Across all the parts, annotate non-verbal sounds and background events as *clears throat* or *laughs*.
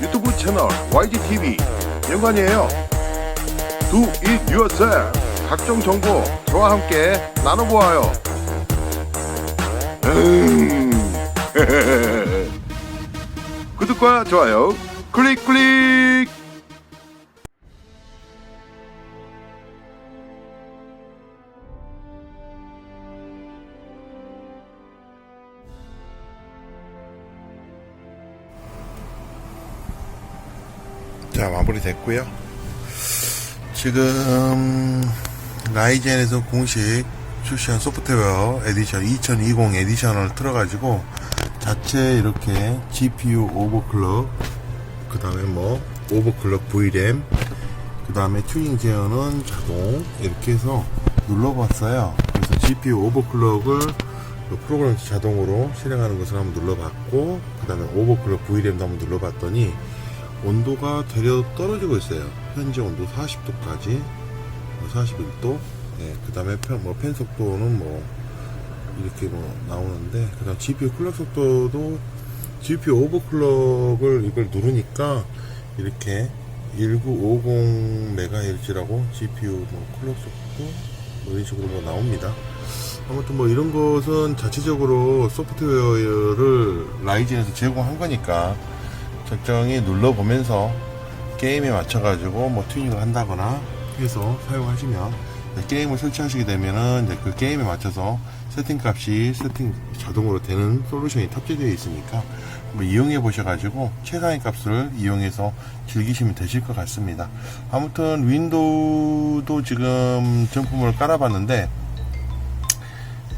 유튜브 채널 YGTV 영관이에요. Do it yourself. 각종 정보 저와 함께 나눠보아요. 음. *laughs* 구독과 좋아요 클릭 클릭. 자 마무리 됐고요. 지금 라이젠에서 공식 출시한 소프트웨어 에디션 2020 에디션을 틀어가지고 자체 이렇게 GPU 오버클럭 그 다음에 뭐 오버클럭 V램 그 다음에 튜닝 제어는 자동 이렇게 해서 눌러봤어요. 그래서 GPU 오버클럭을 그 프로그램 자동으로 실행하는 것을 한번 눌러봤고 그 다음에 오버클럭 V램도 한번 눌러봤더니 온도가 되려 떨어지고 있어요. 현재 온도 40도까지, 41도. 예, 그 다음에 뭐펜 속도는 뭐 이렇게 뭐 나오는데, 그 다음 GPU 클럭 속도도 GPU 오버클럭을 이걸 누르니까 이렇게 1950MHz라고 GPU 뭐 클럭 속도 뭐 이런 식으로 뭐 나옵니다. 아무튼 뭐 이런 것은 자체적으로 소프트웨어를 라이젠에서 제공한 거니까 적정히 눌러보면서 게임에 맞춰가지고 뭐 튜닝을 한다거나 해서 사용하시면 게임을 설치하시게 되면은 그 게임에 맞춰서 세팅 값이 세팅 자동으로 되는 솔루션이 탑재되어 있으니까 한번 이용해 보셔가지고 최상의 값을 이용해서 즐기시면 되실 것 같습니다. 아무튼 윈도우도 지금 정품을 깔아봤는데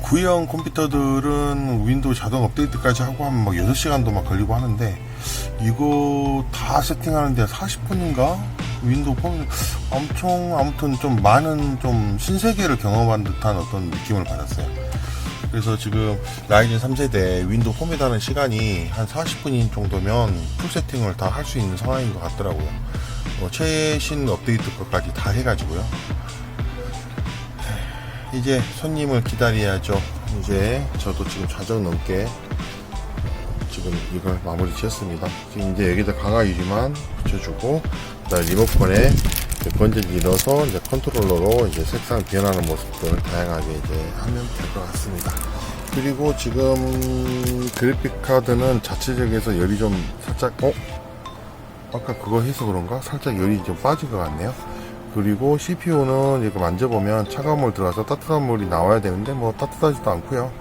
구형 컴퓨터들은 윈도우 자동 업데이트까지 하고 하면 막 6시간도 막 걸리고 하는데 이거 다 세팅하는데 40분인가? 윈도우 폼 엄청 아무튼 좀 많은 좀 신세계를 경험한 듯한 어떤 느낌을 받았어요. 그래서 지금 라이젠 3세대 윈도우 폼에다는 시간이 한 40분인 정도면 풀 세팅을 다 할 수 있는 상황인 것 같더라고요. 뭐 최신 업데이트 것까지 다 해가지고요. 이제 손님을 기다려야죠. 이제 저도 지금 자정 넘게 지금 이걸 마무리 지었습니다. 지금 이제 여기다 강화 유리만 붙여주고, 리모컨에 건전지 넣어서 이제 컨트롤러로 이제 색상 변하는 모습들을 다양하게 이제 하면 될 것 같습니다. 그리고 지금 그래픽 카드는 자체적에서 열이 좀 살짝, 어? 아까 그거 해서 그런가? 살짝 열이 좀 빠진 것 같네요. 그리고 CPU는 이거 만져보면 차가운 물 들어가서 따뜻한 물이 나와야 되는데 뭐 따뜻하지도 않고요.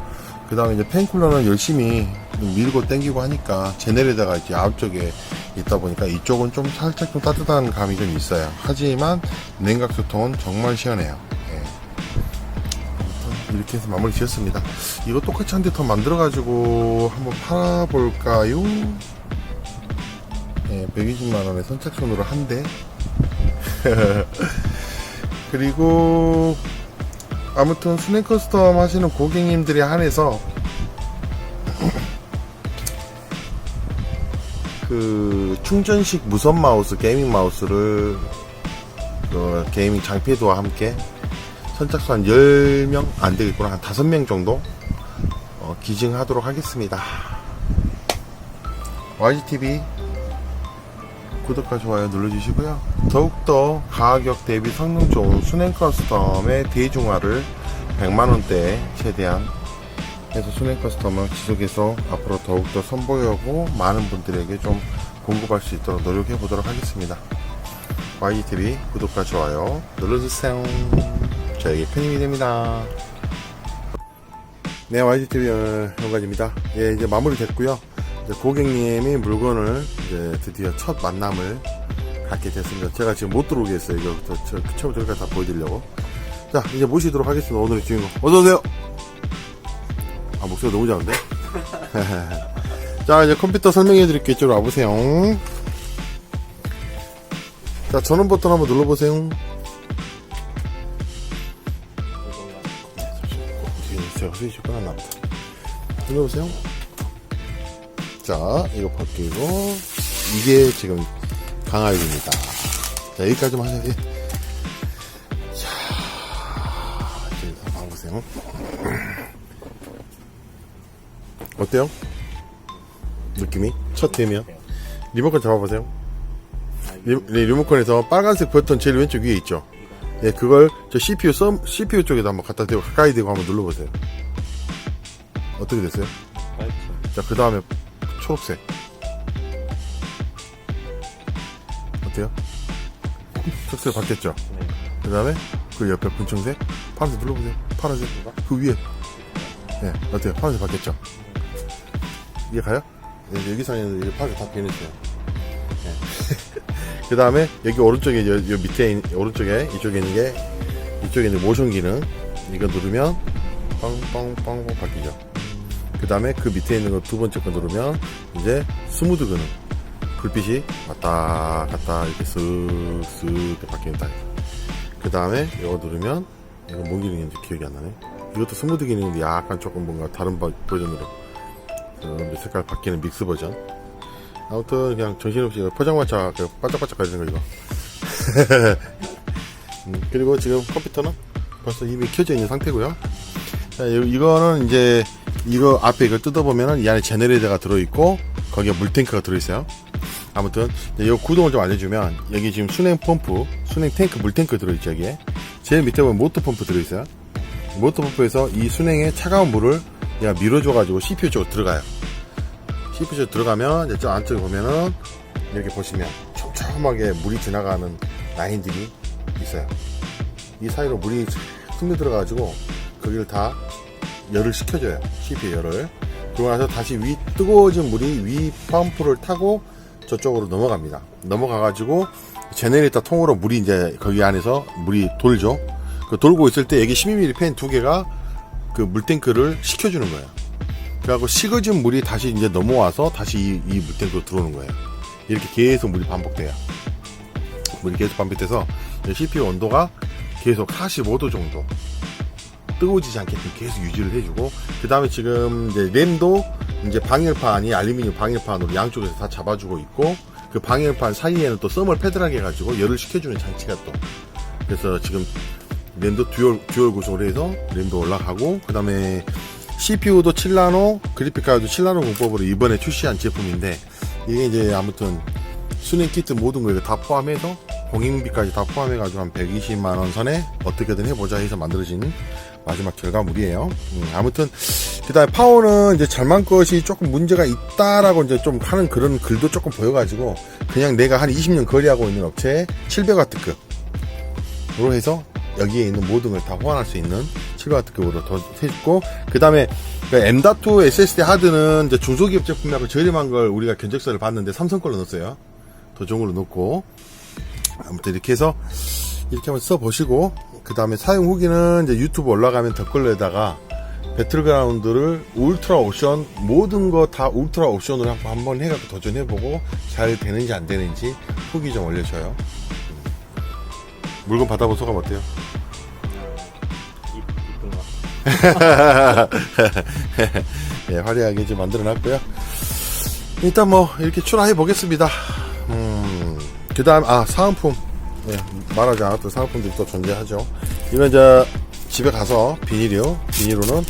그 다음에 이제 펜쿨러는 열심히 밀고 당기고 하니까 제넬에다가 이제 앞쪽에 있다 보니까 이쪽은 좀 살짝 좀 따뜻한 감이 좀 있어요. 하지만 냉각수통은 정말 시원해요. 예. 이렇게 해서 마무리 지었습니다. 이거 똑같이 한 대 더 만들어가지고 한번 팔아볼까요? 예, 120만원에 선착순으로 한 대. *laughs* 그리고 아무튼 스낵 커스텀 하시는 고객님들에 한해서 *clears throat* 그 충전식 무선 마우스 게이밍 마우스를 그 게이밍 장패드와 함께 선착순 한 10명 안 되겠구나 한 5명 정도 어, 기증하도록 하겠습니다 YGTV 구독과 좋아요 눌러주시고요. 더욱더 가격 대비 성능 좋은 수냉 커스텀의 대중화를 100만원대에 최대한 해서 수냉 커스텀을 지속해서 앞으로 더욱더 선보이고 많은 분들에게 좀 공급할 수 있도록 노력해 보도록 하겠습니다. YTV 구독과 좋아요 눌러주세요. 저에게 큰 힘이 됩니다. 네, YGTV 현관입니다. 예, 이제 마무리 됐고요. 이제 고객님이 물건을 이제 드디어 첫 만남을 갖게 됐습니다. 제가 지금 못 들어오게 했어요. 이거부터 저, 처음부터 여기까지 다 보여드리려고. 자, 이제 모시도록 하겠습니다. 오늘의 주인공. 어서오세요! 아, 목소리 너무 작은데? *laughs* 자, 이제 컴퓨터 설명해 드릴게요. 이쪽으로 와보세요. 자, 전원 버튼 한번 눌러보세요. 제가 스위치 끊었나 보다. 눌러보세요. 자, 이거 바뀌고, 이게 지금 강화율입니다. 자, 여기까지만 하셔야 돼. 자, 이제 한번 보세요. *clears throat* 어때요? 느낌이? 첫 대면? 리모컨 잡아보세요. 리, 네, 리모컨에서 빨간색 버튼 제일 왼쪽 위에 있죠. 예, 그걸 저 CPU 썸, CPU 쪽에다 한번 갖다 대고 가까이 대고 한번 눌러보세요. 어떻게 됐어요? 자, 그 다음에 초록색. 어때요? 초록색 바뀌었죠? 그 다음에 그 옆에 분청색, 파란색 눌러보세요. 파란색. 그 위에. 네, 어때요? 파란색 바뀌었죠? 이게 가요? 네, 여기서는 이게 파란색 다 변했어요. *laughs* 그 다음에 여기 오른쪽에 요, 요 밑에 있- 오른쪽에 이쪽에 있는 게 이쪽에 있는 모션 기능 이거 누르면 빵빵빵빵 바뀌죠. 그 다음에 그 밑에 있는 거 두 번째 거 누르면 이제 스무드 기능 불빛이 왔다 갔다 이렇게 쓱쓱 바뀝니다. 그 다음에 이거 누르면 이거 뭔 기능인지 기억이 안 나네. 이것도 스무드 기능인데 약간 조금 뭔가 다른 버- 버전으로 어, 색깔 바뀌는 믹스 버전. 아무튼 그냥 정신없이 포장마차 그 반짝반짝 거리는 거 이거. *laughs* 음, 그리고 지금 컴퓨터는 벌써 이미 켜져 있는 상태고요. 자, 이- 이거는 이제 이거 앞에 이걸 뜯어보면은 이 안에 제네레이터가 들어있고 거기에 물탱크가 들어있어요. 아무튼 이 구동을 좀 알려주면 여기 지금 순행 펌프, 순행 탱크, 물 탱크 들어있죠 여기에. 제일 밑에 보면 모터 펌프 들어있어요. 모터 펌프에서 이 순행에 차가운 물을 얘가 밀어줘가지고 CPU 쪽으로 들어가요. CPU 쪽 들어가면 이제 저 안쪽에 보면은 이렇게 보시면 촘촘하게 물이 지나가는 라인들이 있어요. 이 사이로 물이 스며 들어가가지고 거기를 다 열을 식혀줘요. CPU 열을. 그러고 나서 다시 위 뜨거워진 물이 위 펌프를 타고 저쪽으로 넘어갑니다. 넘어가가지고 제네레이터 통으로 물이 이제 거기 안에서 물이 돌죠. 그 돌고 있을 때 여기 12mm 팬 두 개가 그 물탱크를 식혀주는 거예요. 그래갖고 식어진 물이 다시 이제 넘어와서 다시 이, 이 물탱크로 들어오는 거예요. 이렇게 계속 물이 반복돼요. 물이 계속 반복돼서 CPU 온도가 계속 45도 정도 뜨거워지지 않게끔 계속 유지를 해주고 그 다음에 지금 이제 램도 이제 방열판이 알루미늄 방열판으로 양쪽에서 다 잡아주고 있고 그 방열판 사이에는 또 썸을 패드라게 해가지고 열을 식혀주는 장치가 또 그래서 지금 램도 듀얼 듀얼 구성으로 해서 램도 올라가고 그 다음에 CPU도 7나노 그래픽카드도 7나노 공법으로 이번에 출시한 제품인데 이게 이제 아무튼 순행 키트 모든 거 이거 다 포함해서 공인비까지 다 포함해가지고 한 120만 원 선에 어떻게든 해보자 해서 만들어진 마지막 결과물이에요. 음, 아무튼 그다음에 파워는 이제 잘만 것이 조금 문제가 있다라고 이제 좀 하는 그런 글도 조금 보여가지고 그냥 내가 한 20년 거래하고 있는 업체에 700와트급으로 해서 여기에 있는 모든 걸 다 호환할 수 있는 700와트급으로 더 해주고 그 다음에 M.2 SSD 하드는 이제 중소기업 제품하고 저렴한 걸 우리가 견적서를 봤는데 삼성 걸로 넣었어요. 더 좋은 걸로 넣고 아무튼 이렇게 해서 이렇게 한번 써보시고 그 다음에 사용 후기는 이제 유튜브 올라가면 댓글에다가 배틀그라운드를 울트라 옵션 모든 거 다 울트라 옵션으로 한번, 해갖고 도전해보고 잘 되는지 안 되는지 후기 좀 올려줘요 물건 받아본 소감 어때요? 이쁜 *laughs* 거. 예, 화려하게 좀 만들어놨고요. 일단 뭐 이렇게 출하해 보겠습니다. 음, 그다음 아 사은품 예, 말하지 않았던 사은품들이 또 존재하죠. 이건 이제 집에 가서 비닐이요. 비닐로는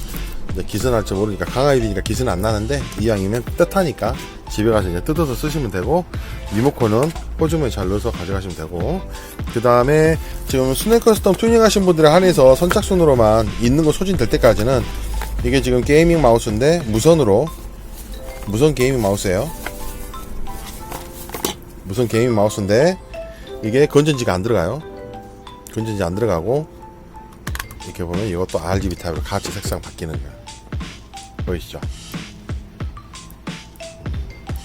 이제 기스 날지 모르니까 강아이디니까 기스는 안 나는데 이왕이면 뜻하니까 집에 가서 이제 뜯어서 쓰시면 되고 리모컨은 호주머니 잘 넣어서 가져가시면 되고 그 다음에 지금 스낵 커스텀 튜닝 하신 분들에 한해서 선착순으로만 있는 거 소진될 때까지는 이게 지금 게이밍 마우스인데 무선으로 무선 게이밍 마우스예요. 무선 게이밍 마우스인데 이게 건전지가 안 들어가요. 건전지 안 들어가고 이렇게 보면 이것도 RGB 타입으로 같이 색상 바뀌는 거예요. 보이시죠?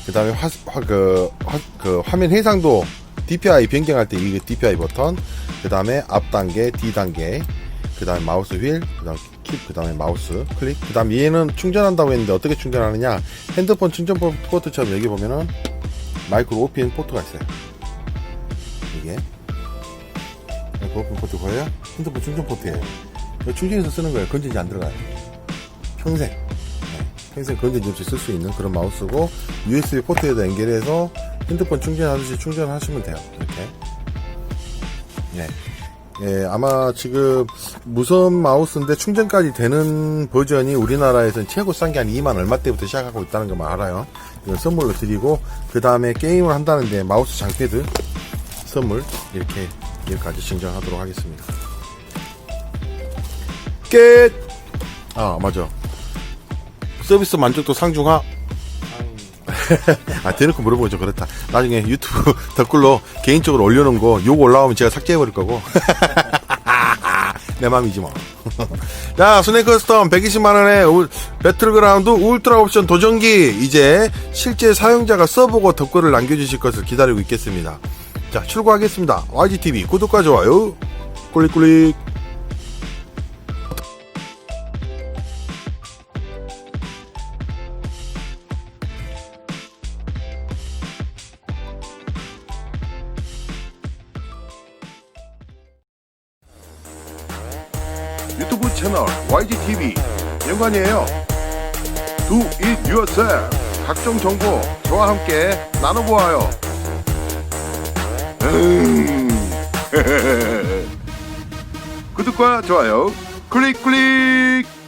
그 다음에 화, 화, 그, 화, 그 화면 해상도 DPI 변경할 때 이게 DPI 버튼, 그 다음에 앞 단계, D 단계, 그 다음에 마우스 휠, 그 다음 킵, 그 다음에 마우스 클릭, 그 다음 얘는 충전한다고 했는데 어떻게 충전하느냐? 핸드폰 충전 포트처럼 여기 보면은 마이크로 오핀 포트가 있어요. 이게 마이크로 오핀 포트 보여요? 핸드폰 충전 포트예요. 충전해서 쓰는 거예요. 건전지 안 들어가요. 평생. 네, 평생 건전지 없이 쓸 수 있는 그런 마우스고 USB 포트에다 연결해서 핸드폰 충전하듯이 충전하시면 돼요. 이렇게. 네. 예, 아마 지금 무선 마우스인데 충전까지 되는 버전이 우리나라에서는 최고 싼 게 한 2만 얼마 때부터 시작하고 있다는 것만 알아요. 이건 선물로 드리고, 그 다음에 게임을 한다는데 마우스 장패드 선물 이렇게 여기까지 증정하도록 하겠습니다. 끝! 아, 맞아. 서비스 만족도 상중하? *laughs* 아, 대놓고 물어보죠. 그렇다. 나중에 유튜브 *laughs* 댓글로 개인적으로 올려놓은 거욕 올라오면 제가 삭제해버릴 거고. *laughs* 내 맘이지 뭐. 자, 스네이크 스톰 120만원에 배틀그라운드 울트라 옵션 도전기. 이제 실제 사용자가 써보고 댓글을 남겨주실 것을 기다리고 있겠습니다. 자, 출고하겠습니다. YGTV 구독과 좋아요. 꿀릭꿀릭. 채널 YGTV 영관이에요. Do it yourself. 각종 정보 저와 함께 나눠보아요. 음. *laughs* 구독과 좋아요 클릭 클릭.